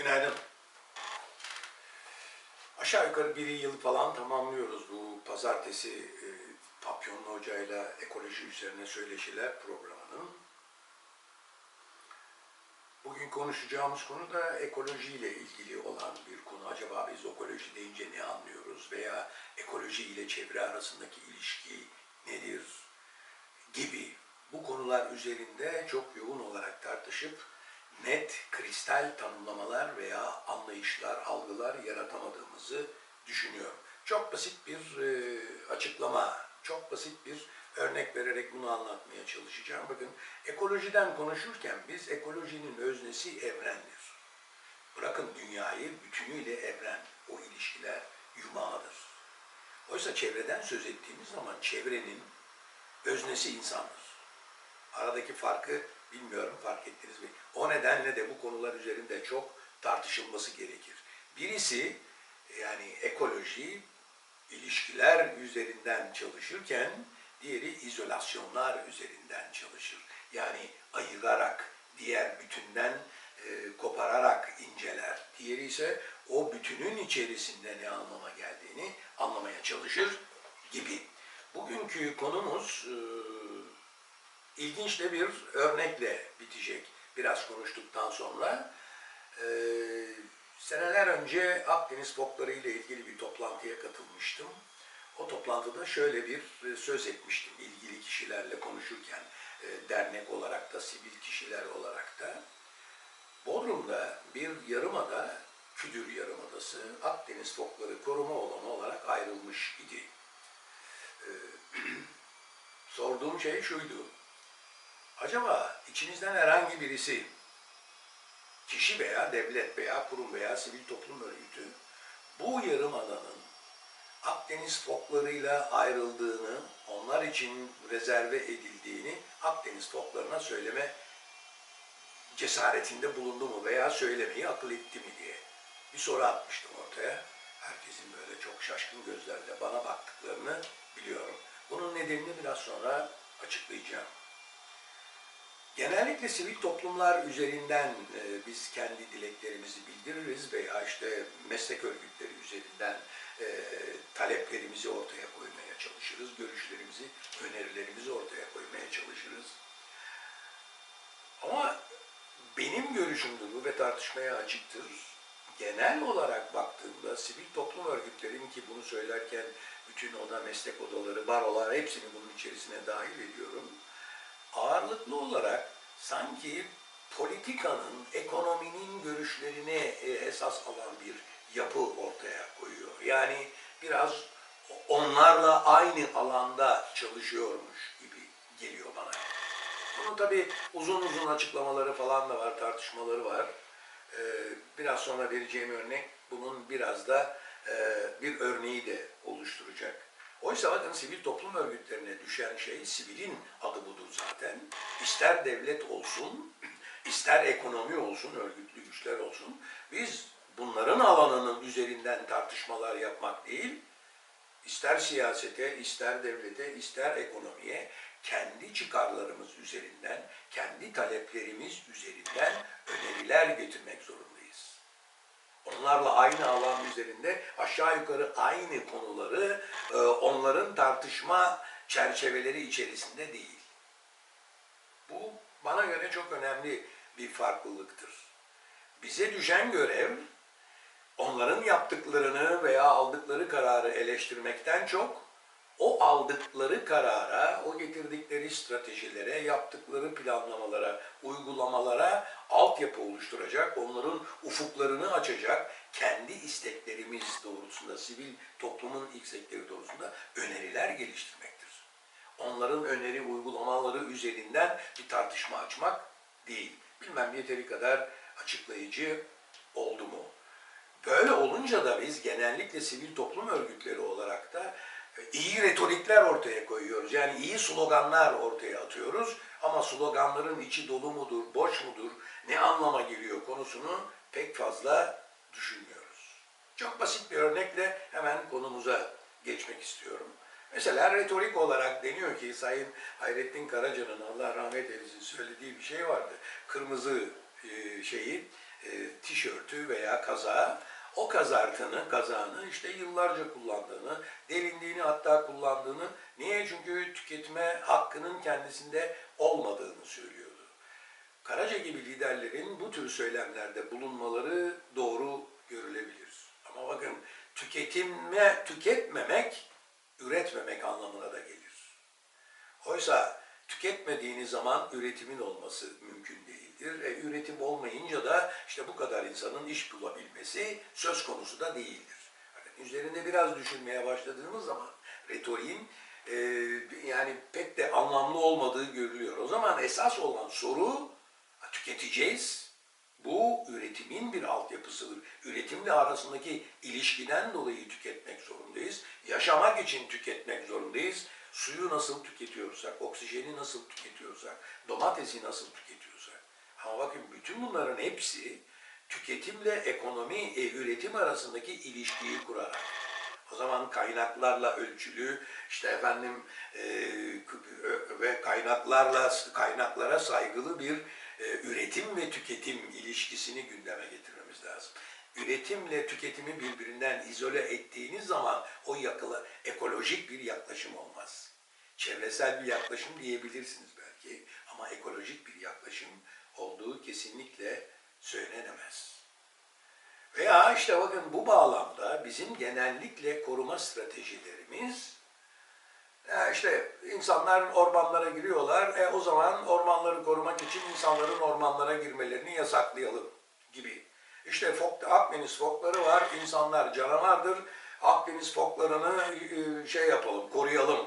Günaydın. Aşağı yukarı bir yıl falan tamamlıyoruz bu pazartesi e, Papyonlu Hoca'yla ekoloji üzerine söyleşiler programının. Bugün konuşacağımız konu da ekolojiyle ilgili olan bir konu. Acaba biz ekoloji deyince ne anlıyoruz veya ekoloji ile çevre arasındaki ilişki nedir gibi bu konular üzerinde çok yoğun olarak tartışıp net, kristal tanımlamalar veya anlayışlar, algılar yaratamadığımızı düşünüyorum. Çok basit bir e, açıklama, çok basit bir örnek vererek bunu anlatmaya çalışacağım. Bakın ekolojiden konuşurken biz ekolojinin öznesi evrendir. Bırakın dünyayı bütünüyle evren, o ilişkiler yumağıdır. Oysa çevreden söz ettiğimiz zaman çevrenin öznesi insandır. Aradaki farkı bilmiyorum fark ettiniz mi? O nedenle de bu konular üzerinde çok tartışılması gerekir. Birisi yani ekoloji ilişkiler üzerinden çalışırken diğeri izolasyonlar üzerinden çalışır. Yani ayırarak, diğer bütünden e, kopararak inceler. Diğeri ise o bütünün içerisinde ne anlama geldiğini anlamaya çalışır gibi. Bugünkü konumuz e, ilginç de bir örnekle bitecek. Biraz konuştuktan sonra. Ee, seneler önce Akdeniz fokları ile ilgili bir toplantıya katılmıştım. O toplantıda şöyle bir e, söz etmiştim ilgili kişilerle konuşurken e, dernek olarak da sivil kişiler olarak da. Bodrum'da bir yarımada, Küdür Yarımadası Akdeniz fokları koruma alanı olarak ayrılmış idi. Ee, sorduğum şey şuydu. Acaba içinizden herhangi birisi kişi veya devlet veya kurum veya sivil toplum örgütü bu yarımadanın Akdeniz foklarıyla ayrıldığını, onlar için rezerve edildiğini Akdeniz foklarına söyleme cesaretinde bulundu mu veya söylemeyi akıl etti mi diye bir soru atmıştım ortaya. Herkesin böyle çok şaşkın gözlerle bana baktıklarını biliyorum. Bunun nedenini biraz sonra açıklayacağım. Genellikle sivil toplumlar üzerinden e, biz kendi dileklerimizi bildiririz veya işte meslek örgütleri üzerinden e, taleplerimizi ortaya koymaya çalışırız, görüşlerimizi, önerilerimizi ortaya koymaya çalışırız. Ama benim görüşümdür bu ve tartışmaya açıktır. Genel olarak baktığımda sivil toplum örgütlerin ki bunu söylerken bütün oda meslek odaları, barolar hepsini bunun içerisine dahil ediyorum ağırlıklı olarak sanki politikanın, ekonominin görüşlerine e, esas alan bir yapı ortaya koyuyor. Yani biraz onlarla aynı alanda çalışıyormuş gibi geliyor bana. Bunun tabii uzun uzun açıklamaları falan da var, tartışmaları var. Ee, Biraz sonra vereceğim örnek bunun biraz da e, bir örneği de oluşturacak. Oysa bakın sivil toplum örgütlerine düşen şey, sivilin adı budur zaten. İster devlet olsun, ister ekonomi olsun, örgütlü güçler olsun. Biz bunların alanının üzerinden tartışmalar yapmak değil, ister siyasete, ister devlete, ister ekonomiye kendi çıkarlarımız üzerinden, kendi taleplerimiz üzerinden öneriler getirmek zorundayız onlarla aynı alan üzerinde aşağı yukarı aynı konuları e, onların tartışma çerçeveleri içerisinde değil. Bu bana göre çok önemli bir farklılıktır. Bize düşen görev onların yaptıklarını veya aldıkları kararı eleştirmekten çok o aldıkları karara, o getirdikleri stratejilere, yaptıkları planlamalara, uygulamalara altyapı oluşturacak, onların ufuklarını açacak, kendi isteklerimiz doğrultusunda, sivil toplumun istekleri doğrultusunda öneriler geliştirmektir. Onların öneri uygulamaları üzerinden bir tartışma açmak değil. Bilmem yeteri kadar açıklayıcı oldu mu? Böyle olunca da biz genellikle sivil toplum örgütleri olarak da iyi retorikler ortaya koyuyoruz. Yani iyi sloganlar ortaya atıyoruz. Ama sloganların içi dolu mudur, boş mudur, ne anlama geliyor konusunu pek fazla düşünmüyoruz. Çok basit bir örnekle hemen konumuza geçmek istiyorum. Mesela retorik olarak deniyor ki Sayın Hayrettin Karaca'nın Allah rahmet eylesin söylediği bir şey vardı. Kırmızı e, şeyi e, tişörtü veya kazağı o kazartını, kazağını işte yıllarca kullandığını, delindiğini hatta kullandığını, niye? Çünkü tüketme hakkının kendisinde olmadığını söylüyordu. Karaca gibi liderlerin bu tür söylemlerde bulunmaları doğru görülebilir. Ama bakın tüketime, tüketmemek, üretmemek anlamına da gelir. Oysa tüketmediğiniz zaman üretimin olması mümkün değildir. E, üretim olmayınca da işte bu kadar insanın iş bulabilmesi söz konusu da değildir. Hani üzerinde biraz düşünmeye başladığımız zaman retoriğin e, yani pek de anlamlı olmadığı görülüyor. O zaman esas olan soru tüketeceğiz. Bu üretimin bir altyapısıdır. Üretimle arasındaki ilişkiden dolayı tüketmek zorundayız. Yaşamak için tüketmek zorundayız. Suyu nasıl tüketiyorsak, oksijeni nasıl tüketiyorsak, domatesi nasıl tüketiyorsak. Ama bakın bütün bunların hepsi tüketimle ekonomi, e, üretim arasındaki ilişkiyi kurarak. O zaman kaynaklarla ölçülü, işte efendim e, ve kaynaklarla kaynaklara saygılı bir e, üretim ve tüketim ilişkisini gündeme getirmemiz lazım. Üretimle tüketimi birbirinden izole ettiğiniz zaman o yakıla, ekolojik bir yaklaşım olmaz. Çevresel bir yaklaşım diyebilirsiniz belki ama ekolojik bir yaklaşım olduğu kesinlikle söylenemez. Veya işte bakın bu bağlamda bizim genellikle koruma stratejilerimiz ya işte insanlar ormanlara giriyorlar. E o zaman ormanları korumak için insanların ormanlara girmelerini yasaklayalım gibi. İşte fok, Akdeniz fokları var. İnsanlar canavardır. Akdeniz foklarını e, şey yapalım, koruyalım.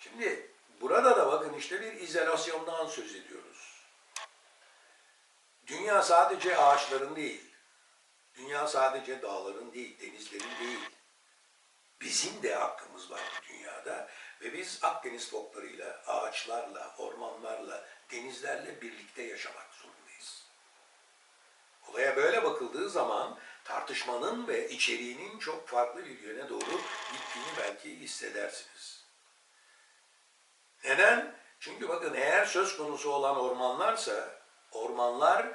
Şimdi burada da bakın işte bir izolasyondan söz ediyoruz. Dünya sadece ağaçların değil. Dünya sadece dağların değil, denizlerin değil. Bizim de hakkımız var dünyada ve biz Akdeniz foklarıyla, ağaçlarla, ormanlarla, denizlerle birlikte yaşamak zorundayız. Olaya böyle bakıldığı zaman tartışmanın ve içeriğinin çok farklı bir yöne doğru gittiğini belki hissedersiniz. Neden? Çünkü bakın eğer söz konusu olan ormanlarsa, ormanlar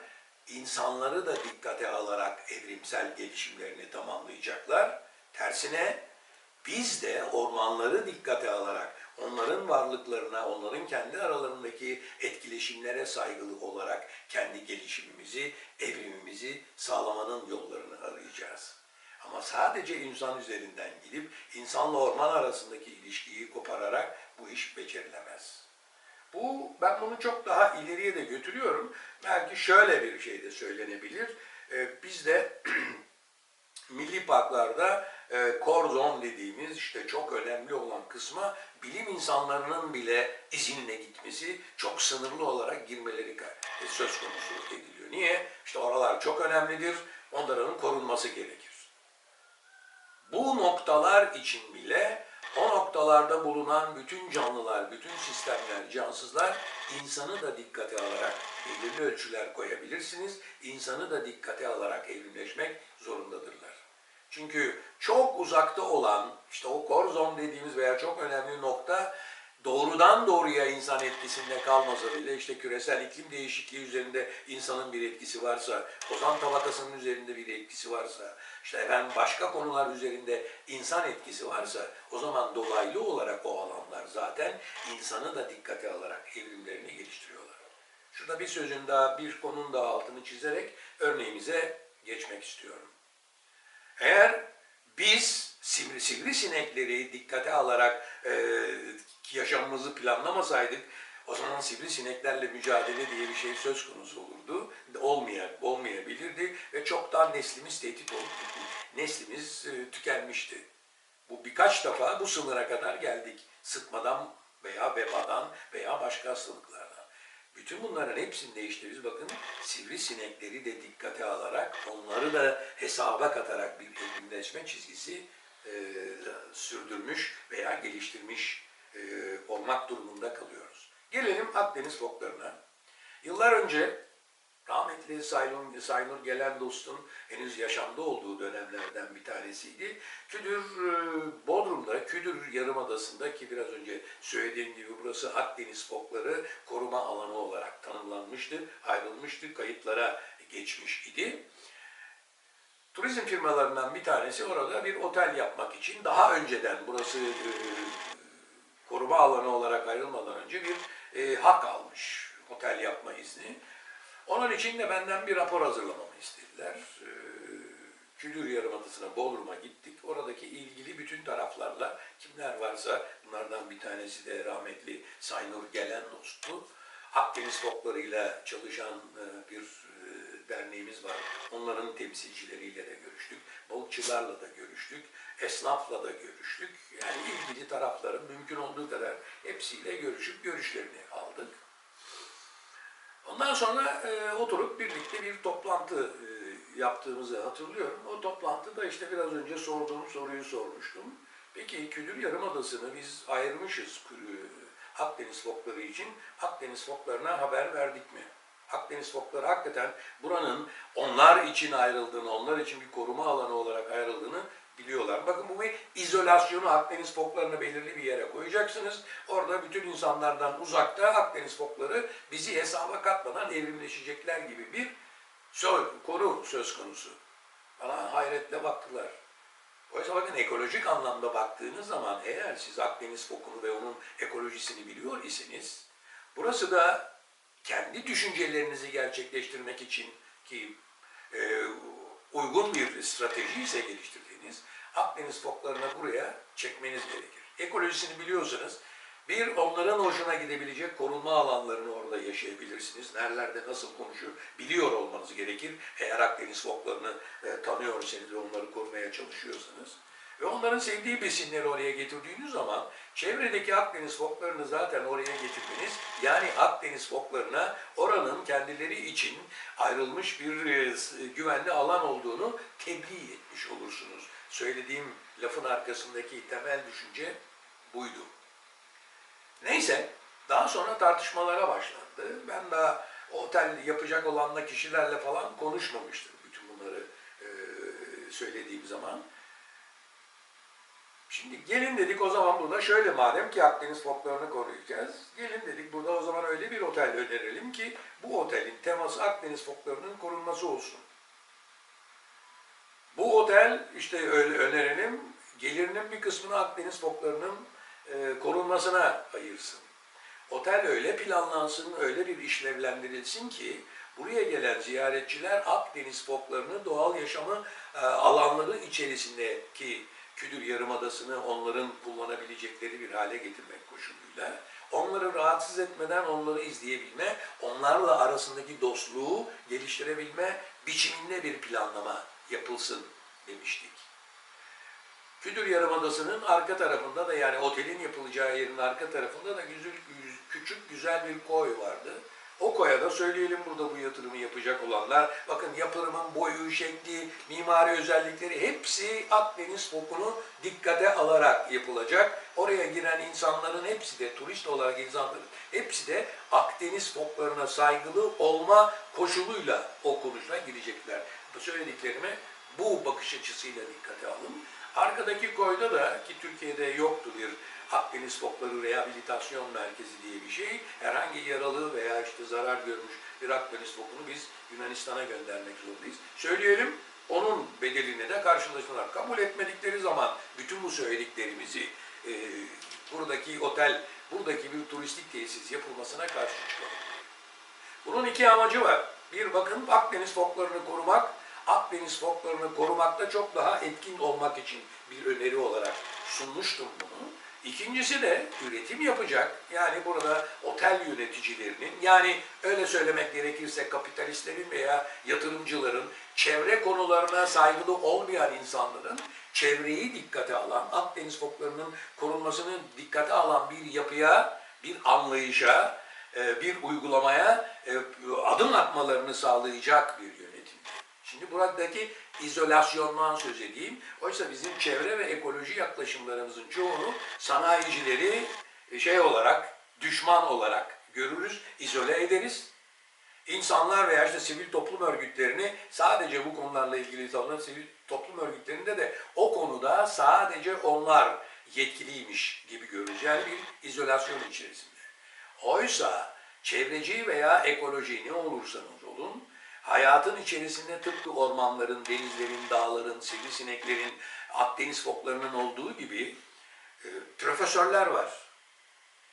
insanları da dikkate alarak evrimsel gelişimlerini tamamlayacaklar. Tersine biz de ormanları dikkate alarak onların varlıklarına, onların kendi aralarındaki etkileşimlere saygılı olarak kendi gelişimimizi, evrimimizi sağlamanın yollarını arayacağız. Ama sadece insan üzerinden gidip insanla orman arasındaki ilişkiyi kopararak bu iş becerilemez. Bu ben bunu çok daha ileriye de götürüyorum. Belki şöyle bir şey de söylenebilir. Ee, bizde milli parklarda e, core zone dediğimiz işte çok önemli olan kısma bilim insanlarının bile izinle gitmesi çok sınırlı olarak girmeleri e, söz konusu ediliyor. Niye? İşte oralar çok önemlidir. Onların korunması gerekir. Bu noktalar için bile o noktalarda bulunan bütün canlılar, bütün sistemler, cansızlar insanı da dikkate alarak belirli ölçüler koyabilirsiniz. İnsanı da dikkate alarak evrimleşmek zorundadırlar. Çünkü çok uzakta olan, işte o korzon dediğimiz veya çok önemli nokta doğrudan doğruya insan etkisinde kalmasa bile işte küresel iklim değişikliği üzerinde insanın bir etkisi varsa, ozan tabakasının üzerinde bir etkisi varsa, işte efendim başka konular üzerinde insan etkisi varsa o zaman dolaylı olarak o alanlar zaten insanı da dikkate alarak evrimlerini geliştiriyorlar. Şurada bir sözün daha, bir konunun daha altını çizerek örneğimize geçmek istiyorum. Eğer biz sivri, sivrisinekleri dikkate alarak e, yaşamımızı planlamasaydık o zaman sivrisineklerle mücadele diye bir şey söz konusu olurdu. Olmaya, olmayabilirdi ve çoktan neslimiz tehdit olup neslimiz e, tükenmişti. Bu birkaç defa bu sınıra kadar geldik. Sıtmadan veya vebadan veya başka hastalıklardan. Bütün bunların hepsinde işte biz bakın sivrisinekleri de dikkate alarak onları da hesaba katarak bir evrimleşme çizgisi e, sürdürmüş veya geliştirmiş e, olmak durumunda kalıyoruz. Gelelim Akdeniz foklarına. Yıllar önce rahmetli Saynur, Saynur Gelen dostun henüz yaşamda olduğu dönemlerden bir tanesiydi. Küdür e, Bodrum'da, Küdür Yarımadası'nda ki biraz önce söylediğim gibi burası Akdeniz fokları koruma alanı olarak tanımlanmıştı, ayrılmıştı, kayıtlara geçmiş idi. Turizm firmalarından bir tanesi orada bir otel yapmak için daha önceden burası e, koruma alanı olarak ayrılmadan önce bir e, hak almış otel yapma izni. Onun için de benden bir rapor hazırlamamı istediler. E, Külür Yarımadası'na, Bodrum'a gittik. Oradaki ilgili bütün taraflarla kimler varsa, bunlardan bir tanesi de rahmetli Saynur Gelen dostu. Akdeniz Fokları'yla çalışan e, bir derneğimiz var. Onların temsilcileriyle de görüştük. Balıkçılarla da görüştük. Esnafla da görüştük. Yani ilgili tarafların mümkün olduğu kadar hepsiyle görüşüp görüşlerini aldık. Ondan sonra e, oturup birlikte bir toplantı e, yaptığımızı hatırlıyorum. O toplantıda işte biraz önce sorduğum soruyu sormuştum. Peki Külür Yarımadası'nı biz ayırmışız Akdeniz fokları için. Akdeniz foklarına haber verdik mi? Akdeniz fokları hakikaten buranın onlar için ayrıldığını, onlar için bir koruma alanı olarak ayrıldığını biliyorlar. Bakın bu bir izolasyonu Akdeniz foklarını belirli bir yere koyacaksınız. Orada bütün insanlardan uzakta Akdeniz fokları bizi hesaba katmadan evrimleşecekler gibi bir sö- konu söz konusu. Bana hayretle baktılar. Oysa bakın ekolojik anlamda baktığınız zaman eğer siz Akdeniz fokunu ve onun ekolojisini biliyor iseniz burası da kendi düşüncelerinizi gerçekleştirmek için ki e, uygun bir strateji ise geliştirdiğiniz Akdeniz foklarını buraya çekmeniz gerekir. Ekolojisini biliyorsanız bir onların hoşuna gidebilecek korunma alanlarını orada yaşayabilirsiniz. Nerelerde nasıl konuşur biliyor olmanız gerekir. Eğer Akdeniz foklarını e, tanıyorsanız onları korumaya çalışıyorsanız. Ve onların sevdiği besinleri oraya getirdiğiniz zaman çevredeki Akdeniz foklarını zaten oraya getirmeniz yani Akdeniz foklarına oranın kendileri için ayrılmış bir e, s- güvenli alan olduğunu tebliğ etmiş olursunuz. Söylediğim lafın arkasındaki temel düşünce buydu. Neyse, daha sonra tartışmalara başlandı. Ben daha otel yapacak olanla kişilerle falan konuşmamıştım bütün bunları e, söylediğim zaman. Şimdi gelin dedik o zaman burada şöyle madem ki Akdeniz foklarını koruyacağız. Gelin dedik burada o zaman öyle bir otel önerelim ki bu otelin teması Akdeniz foklarının korunması olsun. Bu otel işte öyle önerelim gelirinin bir kısmını Akdeniz foklarının e, korunmasına ayırsın. Otel öyle planlansın, öyle bir işlevlendirilsin ki buraya gelen ziyaretçiler Akdeniz foklarını doğal yaşamı e, alanları içerisindeki Küdür Yarımadası'nı onların kullanabilecekleri bir hale getirmek koşuluyla onları rahatsız etmeden onları izleyebilme, onlarla arasındaki dostluğu geliştirebilme biçiminde bir planlama yapılsın demiştik. Küdür Yarımadası'nın arka tarafında da yani otelin yapılacağı yerin arka tarafında da güzel, güz- küçük güzel bir koy vardı. O koya da söyleyelim burada bu yatırımı yapacak olanlar. Bakın yapımın boyu, şekli, mimari özellikleri hepsi Akdeniz fokunu dikkate alarak yapılacak. Oraya giren insanların hepsi de turist olarak insanların hepsi de Akdeniz foklarına saygılı olma koşuluyla o konuşma girecekler. Bu söylediklerimi bu bakış açısıyla dikkate alın. Arkadaki koyda da ki Türkiye'de yoktu bir Akdeniz Fokları Rehabilitasyon Merkezi diye bir şey. Herhangi yaralı veya işte zarar görmüş bir Akdeniz fokunu biz Yunanistan'a göndermek zorundayız. Söyleyelim onun bedelini de karşılasınlar. Kabul etmedikleri zaman bütün bu söylediklerimizi e, buradaki otel, buradaki bir turistik tesis yapılmasına karşı çıkalım. Bunun iki amacı var. Bir bakın Akdeniz foklarını korumak, Akdeniz foklarını korumakta çok daha etkin olmak için bir öneri olarak sunmuştum bunu. İkincisi de üretim yapacak. Yani burada otel yöneticilerinin yani öyle söylemek gerekirse kapitalistlerin veya yatırımcıların çevre konularına saygılı olmayan insanların çevreyi dikkate alan, Akdeniz foklarının korunmasını dikkate alan bir yapıya, bir anlayışa, e, bir uygulamaya e, adım atmalarını sağlayacak bir yönetim. Şimdi buradaki izolasyondan söz edeyim. Oysa bizim çevre ve ekoloji yaklaşımlarımızın çoğunu sanayicileri e, şey olarak, düşman olarak görürüz, izole ederiz. İnsanlar veya işte sivil toplum örgütlerini sadece bu konularla ilgili savunan sivil toplum örgütlerinde de o konuda sadece onlar yetkiliymiş gibi görürüz. Bir izolasyon içerisinde. Oysa çevreci veya ekoloji ne olursanız olun hayatın içerisinde tıpkı ormanların, denizlerin, dağların, sivrisineklerin, Akdeniz foklarının olduğu gibi e, profesörler var.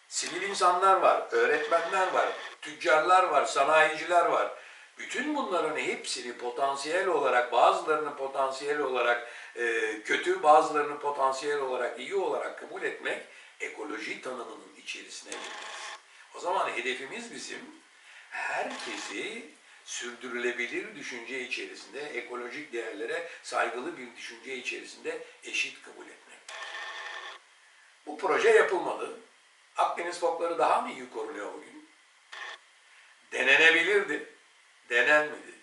Sivil insanlar var, öğretmenler var, tüccarlar var, sanayiciler var. Bütün bunların hepsini potansiyel olarak, bazılarını potansiyel olarak e, kötü, bazılarını potansiyel olarak iyi olarak kabul etmek ekoloji tanımının içerisine girer. O zaman hedefimiz bizim herkesi sürdürülebilir düşünce içerisinde, ekolojik değerlere saygılı bir düşünce içerisinde eşit kabul etmek. Bu proje yapılmalı. Akdeniz fokları daha mı iyi korunuyor bugün? Denenebilirdi. Denenmedi.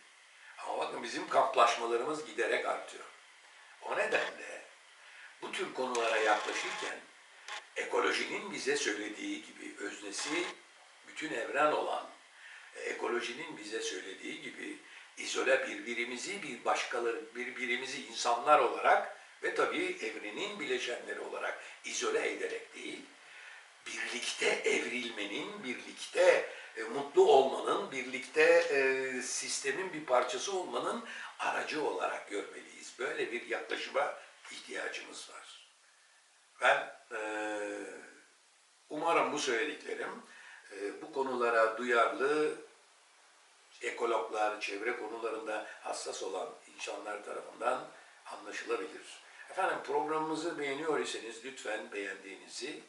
Ama bakın bizim kamplaşmalarımız giderek artıyor. O nedenle bu tür konulara yaklaşırken ekolojinin bize söylediği gibi öznesi bütün evren olan ekolojinin bize söylediği gibi izole birbirimizi bir başkaları birbirimizi insanlar olarak ve tabii evrenin bileşenleri olarak izole ederek değil birlikte evrilmenin, birlikte e, mutlu olmanın, birlikte e, sistemin bir parçası olmanın aracı olarak görmeliyiz. Böyle bir yaklaşıma ihtiyacımız var. Ben e, umarım bu söylediklerim e, bu konulara duyarlı ekologlar, çevre konularında hassas olan insanlar tarafından anlaşılabilir. Efendim programımızı beğeniyor iseniz lütfen beğendiğinizi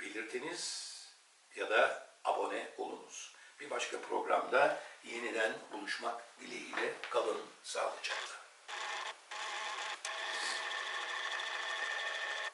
belirtiniz ya da abone olunuz. Bir başka programda yeniden buluşmak dileğiyle kalın sağlıcakla.